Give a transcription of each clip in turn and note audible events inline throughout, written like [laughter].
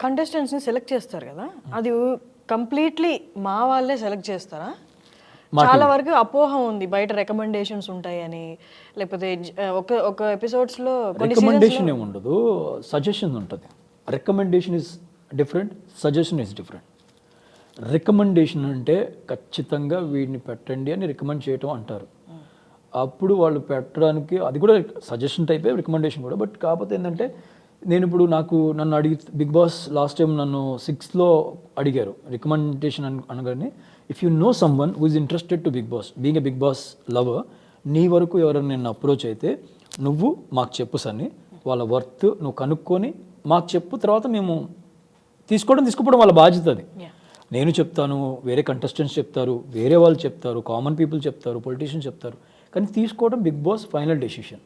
కంటెస్టెంట్స్ని select చేస్తారు కదా? అది కంప్లీట్లీ మా వాళ్ళే సెలెక్ట్ చేస్తారా? చాలా వరకు అపోహ ఉంది బయట రికమెండేషన్స్ ఉంటాయని. లేకపోతే ఒక ఒక ఎపిసోడ్స్లో కొన్ని రికమెండేషన్ ఏమి ఉండదు సజెషన్ ఉంటుంది. Recommendation is different suggestion is different recommendation అంటే ఖచ్చితంగా వీడిని పెట్టండి అని రికమెండ్ చేయటం అంటారు. అప్పుడు వాళ్ళు పెట్టడానికి అది కూడా సజెషన్ టైపే రికమెండేషన్ కూడా. బట్ కాకపోతే ఏంటంటే నేను ఇప్పుడు నాకు నన్ను అడిగి బిగ్ బాస్ లాస్ట్ టైం నన్ను సిక్స్త్లో అడిగారు రికమెండేషన్ అన్ అనగానే if you know some one who is interested to Bigg Boss being a Bigg Boss lover నీ వరకు ఎవరైనా నేను అప్రోచ్ అయితే నువ్వు మాకు చెప్పు సన్ని వాళ్ళ వర్త్ నువ్వు కనుక్కొని మాకు చెప్పు తర్వాత మేము తీసుకోవడం తీసుకుపోవడం వాళ్ళ బాధ్యత అది. నేను చెప్తాను వేరే కంటెస్టెంట్స్ చెప్తారు వేరే వాళ్ళు చెప్తారు కామన్ పీపుల్ చెప్తారు పొలిటీషియన్స్ చెప్తారు. కానీ తీసుకోవడం Bigg Boss final decision.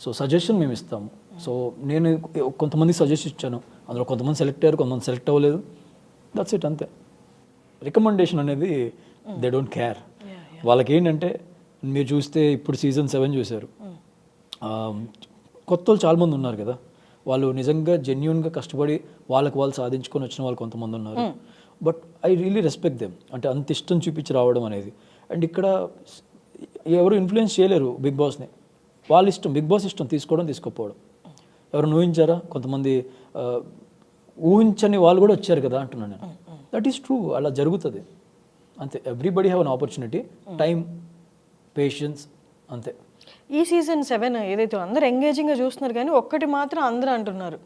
So suggestion మేము ఇస్తాము. సో నేను కొంతమంది సజెస్ట్ ఇచ్చాను. అందులో కొంతమంది సెలెక్ట్ అయ్యారు కొంతమంది సెలెక్ట్ అవ్వలేదు. దట్స్ ఇట్ అంతే. రికమెండేషన్ అనేది దే డోంట్ కేర్ వాళ్ళకి ఏంటంటే మీరు చూస్తే ఇప్పుడు సీజన్ సెవెన్ చూశారు. ఆ, కొత్త వాళ్ళు చాలామంది ఉన్నారు కదా. వాళ్ళు నిజంగా జెన్యున్గా కష్టపడి వాళ్ళకి వాళ్ళు సాధించుకొని వచ్చిన వాళ్ళు కొంతమంది ఉన్నారు. But I really respect them అంటే అంత ఇష్టం చూపించి రావడం అనేది. అండ్ ఇక్కడ ఎవరు ఇన్ఫ్లుయెన్స్ చేయలేరు బిగ్ బాస్ని. వాళ్ళ ఇష్టం బిగ్ బాస్ ఇష్టం తీసుకోవడం తీసుకోపోవడం ఎవరు ఊహించారా? కొంతమంది ఊహించని వాళ్ళు కూడా వచ్చారు కదా అంటున్నాను నేను. దట్ ఈస్ ట్రూ అలా జరుగుతుంది. అంతే. Everybody have an opportunity time patience అంతే. ఈ సీజన్ సెవెన్ ఏదైతే అందరూ ఎంగేజింగ్గా చూస్తున్నారు కానీ ఒక్కటి మాత్రం అందరూ అంటున్నారు.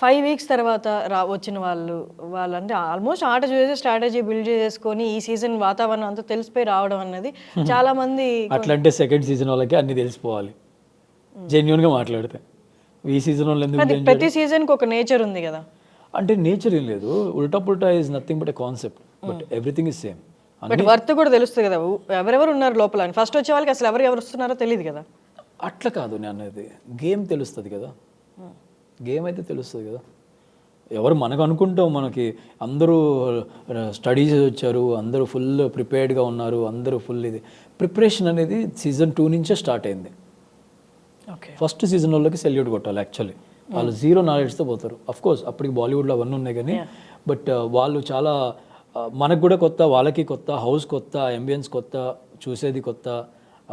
ఫైవ్ వీక్స్ తర్వాత రా వచ్చిన వాళ్ళు వాళ్ళంటే ఆల్మోస్ట్ ఆట చూసి స్ట్రాటజీ బిల్డ్ చేసుకొని ఈ సీజన్ వాతావరణం అంతా తెలిసిపోయి రావడం అన్నది [laughs] చాలా మంది అట్లా అంటే సెకండ్ సీజన్ వాళ్ళకి అన్ని తెలిసిపోవాలి. జెన్యున్గా మాట్లాడితే. ఈ సీజన్ వాళ్ళు ప్రతి- సీజన్కి ఒక నేచర్ ఉంది కదా. అంటే నేచర్ ఏం లేదు. Ulta Pulta is nothing but a concept but everything is same but worth కూడా తెలుస్తుంది కదా. ఎవరెవరు ఉన్నారు లోపల ఫస్ట్ వచ్చే వాళ్ళకి అసలు ఎవరు ఎవరు వస్తున్నారో తెలియదు కదా. అట్లా కాదు నేను అనేది. గేమ్ తెలుస్తుంది కదా. గేమ్ అయితే తెలుస్తుంది కదా. ఎవరు మనకు అనుకుంటాం మనకి అందరూ స్టడీస్ వచ్చారు అందరూ ఫుల్ ప్రిపేర్డ్గా ఉన్నారు అందరూ ఫుల్ ఇది. ప్రిపరేషన్ అనేది సీజన్ టూ నుంచే స్టార్ట్ అయింది. ఓకే. ఫస్ట్ సీజన్ వాళ్ళకి సెల్యూట్ కొట్టాలి యాక్చువల్లీ. వాళ్ళు జీరో నాలెడ్జ్తో పోతారు. అఫ్ కోర్స్ అప్పటికి బాలీవుడ్లో అవన్నీ ఉన్నాయి కానీ బట్ వాళ్ళు చాలా మనకు కూడా కొత్త వాళ్ళకి కొత్త హౌస్ కొత్త ఎంబియన్స్ కొత్త చూసేది కొత్త.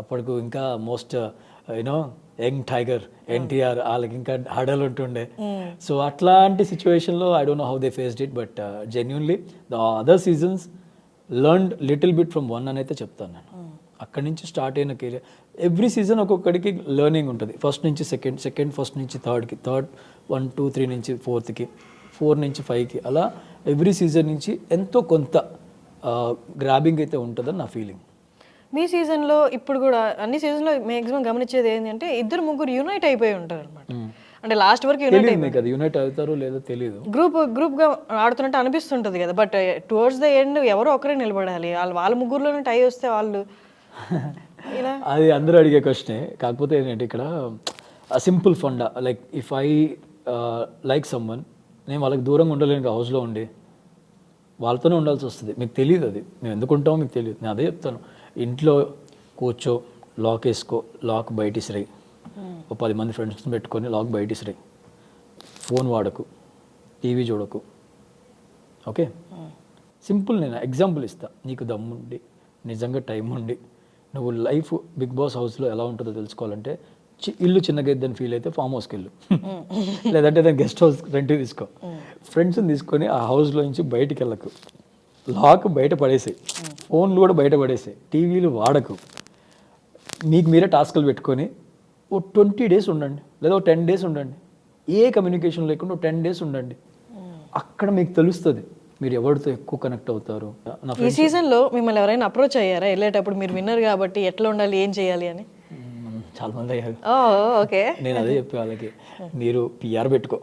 అప్పటికి ఇంకా most you know young tiger NTR వాళ్ళకి ఇంకా హడల్ ఉంటుండే. సో అట్లాంటి సిచ్యువేషన్లో I don't know how they faced it but genuinely the other seasons learned little bit from one అని అయితే చెప్తాను నేను. అక్కడి నుంచి స్టార్ట్ అయిన కెరియర్ ఎవ్రీ సీజన్ ఒక్కొక్కడికి లెర్నింగ్ ఉంటుంది. ఫస్ట్ నుంచి సెకండ్ సెకండ్ ఫస్ట్ నుంచి థర్డ్కి థర్డ్ వన్ టూ త్రీ నుంచి ఫోర్త్కి ఫోర్ నుంచి ఫైవ్కి అలా ఎవ్రీ సీజన్ నుంచి ఎంతో కొంత గ్రాబింగ్ అయితే ఉంటుందని నా ఫీలింగ్ మీ సీజన్లో ఇప్పుడు కూడా అన్ని సీజన్లో మ్యాక్సిమం గమనించేది ఏంటంటే ఇద్దరు ముగ్గురు యునైట్ అయిపోయి ఉంటారు అనమాట అంటే లాస్ట్ వరకు యునైట్ తెలియదు మీకు అది యునైట్ అవుతారో లేదో తెలియదు గ్రూప్ గ్రూప్గా ఆడుతున్నట్టు అనిపిస్తుంటది కదా. బట్ టువర్డ్స్ ద ఎండ్ ఎవరో ఒకరే నిలబడాలి. వాళ్ళు వాళ్ళ ముగ్గురులోనే టై వస్తే వాళ్ళు [laughs] అది అందరూ అడిగే క్వశ్చనే కాకపోతే ఏంటంటే ఇక్కడ simple funda like if I like someone నేను వాళ్ళకి దూరంగా ఉండలేను హౌస్లో ఉండి వాళ్ళతోనే ఉండాల్సి వస్తుంది. మీకు తెలియదు అది. మేము ఎందుకు ఉంటామో మీకు తెలియదు నేను అదే చెప్తాను. ఇంట్లో కూర్చో లాక్ వేసుకో లాక్ బయట ఇసిరాయి ఓ పది మంది ఫ్రెండ్స్ని పెట్టుకొని లాక్ బయట ఇసిరాయి ఫోన్ వాడకు టీవీ చూడకు. ఓకే సింపుల్ నేను ఎగ్జాంపుల్ ఇస్తా. నీకు దమ్ముండి నిజంగా టైం ఉండి నువ్వు లైఫ్ బిగ్ బాస్ హౌస్లో ఎలా ఉంటుందో తెలుసుకోవాలంటే చి ఇల్లు చిన్నగా ఇద్దని ఫీల్ అయితే ఫామ్ హౌస్కి వెళ్ళు లేదంటే నేను గెస్ట్ హౌస్ రెంట్ తీసుకో. ఫ్రెండ్స్ని తీసుకొని ఆ హౌస్లో నుంచి బయటికి వెళ్ళకు. లాక్ బయట పడేసాయి. ఫోన్లు కూడా బయట పడేసాయి. టీవీలు వాడకు. మీకు మీరే టాస్క్లు పెట్టుకొని ఓ ట్వంటీ డేస్ ఉండండి. లేదా ఓ టెన్ డేస్ ఉండండి. ఏ కమ్యూనికేషన్ లేకుండా ఓ టెన్ డేస్ ఉండండి. అక్కడ మీకు తెలుస్తుంది మీరు ఎవరితో ఎక్కువ కనెక్ట్ అవుతారు. ఈ సీజన్లో మిమ్మల్ని ఎవరైనా అప్రోచ్ అయ్యారా? వెళ్ళేటప్పుడు మీరు విన్నర్ కాబట్టి ఎట్లా ఉండాలి? ఏం చేయాలి అని? చాలా మంది అయ్యారు. ఓకే. నేను అదే చెప్పే వాళ్ళకి మీరు పిఆర్ పెట్టుకో.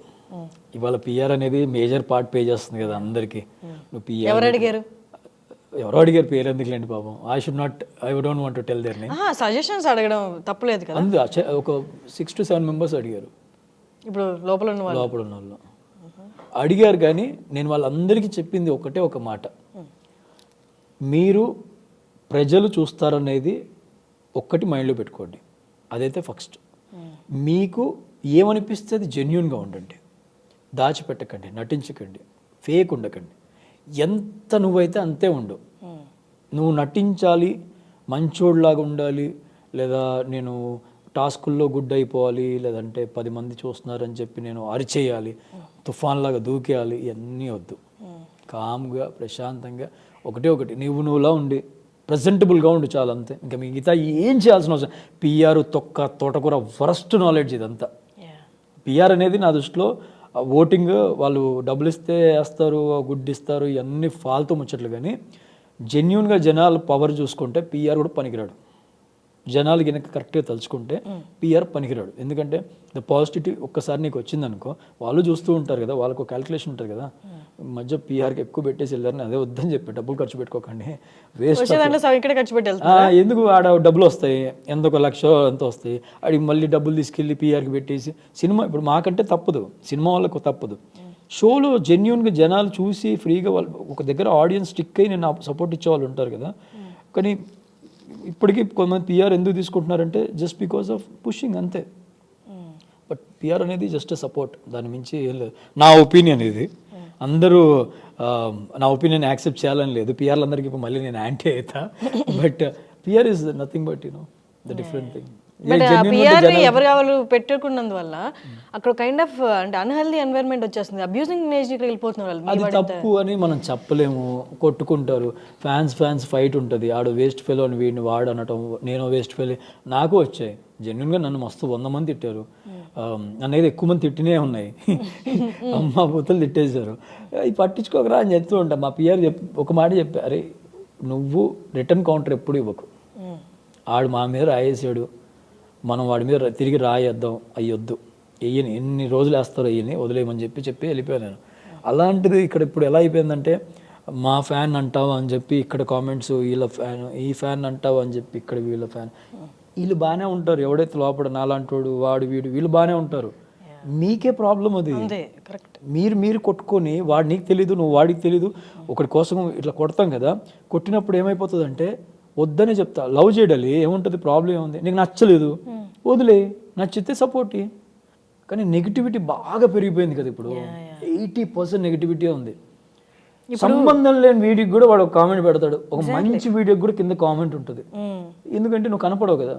ఇవాళ పిఆర్ అనేది మేజర్ పార్ట్ పే చేస్తుంది కదా అందరికి. నువ్వు పిఆర్ ఎవరు అడిగారు? ఎవరో అడిగారు పేరు ఎందుకులేండి పాపం? I should not I don't want to tell their name suggestions అడగడం తప్పలేదు కదా. అందు ఒక సిక్స్ టు సెవెన్ మెంబర్స్ అడిగారు. ఇప్పుడు లోపల ఉన్న వాళ్ళు. లోపల ఉన్న వాళ్ళు. అడిగారు కానీ నేను వాళ్ళందరికీ చెప్పింది ఒకటే ఒక మాట. మీరు ప్రజలు చూస్తారనేది ఒక్కటి మైండ్లో పెట్టుకోండి. అదైతే ఫస్ట్ మీకు ఏమనిపిస్తే అది జెన్యున్గా ఉండండి. దాచిపెట్టకండి నటించకండి ఫేక్ ఉండకండి. ఎంత నువ్వైతే అంతే ఉండు. నువ్వు నటించాలి మంచోడ్లాగా ఉండాలి లేదా నేను టాస్కుల్లో గుడ్ అయిపోవాలి లేదంటే పది మంది చూస్తున్నారని చెప్పి నేను అరిచేయాలి తుఫాన్లాగా దూకేయాలి ఇవన్నీ వద్దు. కామ్గా ప్రశాంతంగా ఒకటే ఒకటి. నువ్వు నువ్వులా ఉండి ప్రజెంటబుల్గా ఉండు చాలు అంతే. ఇంకా మిగతా ఏం చేయాల్సిన అవసరం? పిఆర్ తొక్క తోటకూర వరస్ట్ నాలెడ్జ్ ఇదంతా. పిఆర్ అనేది నా దృష్టిలో ఓటింగ్ వాళ్ళు డబ్బులు ఇస్తే వేస్తారు గుడ్ ఇస్తారు ఇవన్నీ ఫాల్తూ ముచ్చట్లు కానీ జెన్యున్గా జనాలు పవర్ చూసుకుంటే పిఆర్ కూడా పనికిరాడు. జనాలు కనుక కరెక్ట్గా తలుచుకుంటే పిఆర్ పనికిరాడు. ఎందుకంటే ద పాజిటివ్ ఒక్కసారి నీకు వచ్చిందనుకో వాళ్ళు చూస్తూ ఉంటారు కదా వాళ్ళకు క్యాలిక్యులేషన్ ఉంటుంది కదా. మధ్య పిఆర్కి ఎక్కువ పెట్టేసి వెళ్ళారని అదే వద్దని చెప్పి డబ్బులు ఖర్చు పెట్టుకోకండి. వేస్ట్ ఖర్చు ఎందుకు ఆడ డబ్బులు వస్తాయి? ఎంత ఒక లక్ష ఎంత వస్తాయి? అడిగి మళ్ళీ డబ్బులు తీసుకెళ్ళి పిఆర్కి పెట్టేసి సినిమా ఇప్పుడు మాకంటే తప్పదు. సినిమా వాళ్ళకు తప్పదు. షోలో జెన్యున్గా జనాలు చూసి ఫ్రీగా వాళ్ళు ఒక దగ్గర ఆడియన్స్ స్టిక్ అయి నేను సపోర్ట్ ఇచ్చే వాళ్ళు ఉంటారు కదా. కానీ ఇప్పటికీ కొంతమంది పిఆర్ ఎందుకు తీసుకుంటున్నారంటే జస్ట్ బికాస్ ఆఫ్ పుషింగ్ అంతే. బట్ పిఆర్ అనేది జస్ట్ సపోర్ట్ దాని మించి ఏం లేదు. నా ఒపీనియన్ ఇది. అందరూ నా ఒపీనియన్ యాక్సెప్ట్ చేయాలని లేదు. పిఆర్లు అందరికీ ఇప్పుడు మళ్ళీ నేను యాంటీ అవుతా. [laughs] But PR is nothing but you know the different thing but ఎవరు కావాలి పెట్టుకున్నందువల్ల అక్కడ కైండ్ ఆఫ్ అంటే అన్హెల్దీ ఎన్వైర్న్మెంట్ వచ్చేస్తుంది. అబ్యూజింగ్ నేజ్కి వెళ్ళిపోతున్నారు వాళ్ళు అది తప్పు అని మనం చెప్పలేము. కొట్టుకుంటారు. ఫ్యాన్స్ ఫ్యాన్స్ ఫైట్ ఉంటుంది. ఆడు వేస్ట్ ఫెలో అని వీడిని వాడు అనటం నేను వేస్ట్ ఫెలో నాకు వచ్చాయి. జెన్యున్గా నన్ను మస్తు వంద మంది తిట్టారు. నన్ను అయితే ఎక్కువ మంది తిట్టినే ఉన్నాయి. [laughs] అమ్మ బుద్ధలు తిట్టేశారు. ఇది పట్టించుకోకరా అని చెప్తూ ఉంటా. మా పిఆర్ చెప్ ఒక మాట చెప్పా అరే నువ్వు రిటర్న్ కౌంటర్ ఎప్పుడు ఇవ్వకు. ఆడు మా మీద రాయేసాడు. మనం వాడి మీద తిరిగి రాయేద్దాం అయ్యొద్దు. వెయ్యని ఎన్ని రోజులు వేస్తారో వెయ్యని వదిలేయమని చెప్పి చెప్పి వెళ్ళిపోయాను నేను. అలాంటిది ఇక్కడ ఇప్పుడు ఎలా అయిపోయిందంటే మా ఫ్యాన్ అంటావు అని చెప్పి ఇక్కడ కామెంట్స్ వీళ్ళ ఫ్యాన్ ఈ ఫ్యాన్ అంటావు అని చెప్పి ఇక్కడ వీళ్ళ ఫ్యాన్. వీళ్ళు బాగానే ఉంటారు. ఎవడైతే లోపల నాలాంటోడు వాడు వీడు వీళ్ళు బాగానే ఉంటారు. మీకే ప్రాబ్లం అది. మీరు మీరు కొట్టుకొని వాడు నీకు తెలీదు నువ్వు వాడికి తెలీదు ఒకటి కోసం ఇట్లా కొడతాం కదా. కొట్టినప్పుడు ఏమైపోతుందంటే వద్దనే చెప్తా. లవ్ చేయడాలి ఏముంటుంది ప్రాబ్లం ఏముంది? నీకు నచ్చలేదు. వదిలే నచ్చితే సపోర్ట్ కానీ నెగిటివిటీ బాగా పెరిగిపోయింది కదా ఇప్పుడు. ఎయిటీ పర్సెంట్ నెగిటివిటీ ఉంది. సంబంధం లేని వీడియోకి కూడా వాడు ఒక కామెంట్ పెడతాడు. ఒక మంచి వీడియోకి కూడా కింద కామెంట్ ఉంటుంది. ఎందుకంటే నువ్వు కనపడవు కదా.